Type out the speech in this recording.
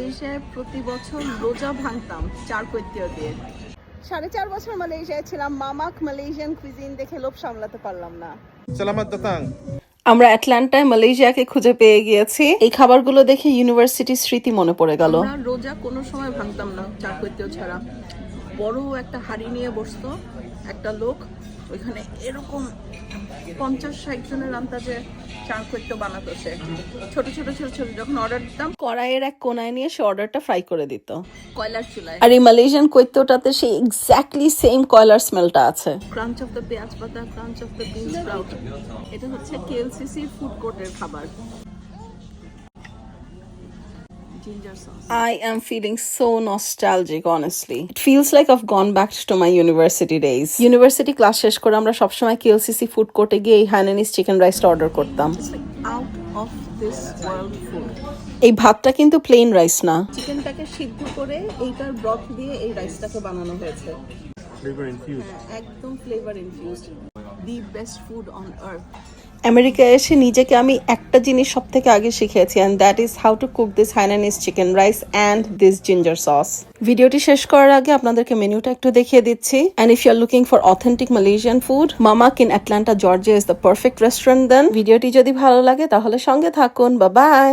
মালয়েশিয়ায় প্রতি বছর রোজা ভাঙতাম চার কৈত্য দিয়ে। সাড়ে চার বছর মালয়েশিয়ায় ছিলাম মামাক মালয়েশিয়ান কুইজিন দেখে লোভ সামলাতে পারলাম না। Selamat datang. আমরা অ্যাটলান্টায় মালয়েশিয়াকে খুঁজে পেয়ে গিয়েছি। এই খাবারগুলো দেখে ইউনিভার্সিটির স্মৃতি মনে পড়ে গেল। আমরা রোজা কোনো সময় ভাঙতাম না চার কৈত্য ছাড়া। বড় একটা হাড়ি নিয়ে বসতো একটা লোক ওইখানে এরকম পঞ্চাশ ষাট জনের আন্দাজে চার কৈত্য বানাতো সে ছোট ছোট ছোট ছোট যখন অর্ডার দিতাম কড়াইয়ের এক কোনায় নিয়ে সে অর্ডারটা ফ্রাই করে দিত। কয়লার চুলায়। আর এই মালয়েশিয়ান কৈত্যটাতে সেই এক্স্যাক্টলি সেম কয়লার স্মেলটা আছে। ক্রাঞ্চ অফ দ্য পেঁয়াজ পাতা crunch of the bean sprout এটা হচ্ছে কেএলসিসি ফুড কোর্টের খাবার। Sauce I am feeling so nostalgic, honestly. It feels like I've gone back to my university days. University class শেষ করে আমরা সবসময় কেএলসিসি ফুড কোর্টে গিয়ে এই হাইনানিস চিকেন রাইসটা অর্ডার করতাম। Out of this world food এই ভাতটা কিন্তু প্লেন রাইস না। চিকেনটাকে সিদ্ধ করে এইটার ব্রথ দিয়ে এই রাইসটাকে বানানো হয়েছে। Flavor infused. একদম flavour infused the best food on earth আমেরিকায় এসে নিজেকে আমি একটা জিনিস সব থেকে আগে শিখেছি and that is how to cook this Hainanese chicken rice and this ginger sauce ভিডিওটি শেষ করার আগে আপনাদেরকে মেনুটা একটু দেখিয়ে দিচ্ছি। And if you are looking for authentic Malaysian food Mamak in Atlanta Georgia is the perfect restaurant then ভিডিওটি যদি ভালো লাগে তাহলে সঙ্গে থাকুন। বা বাই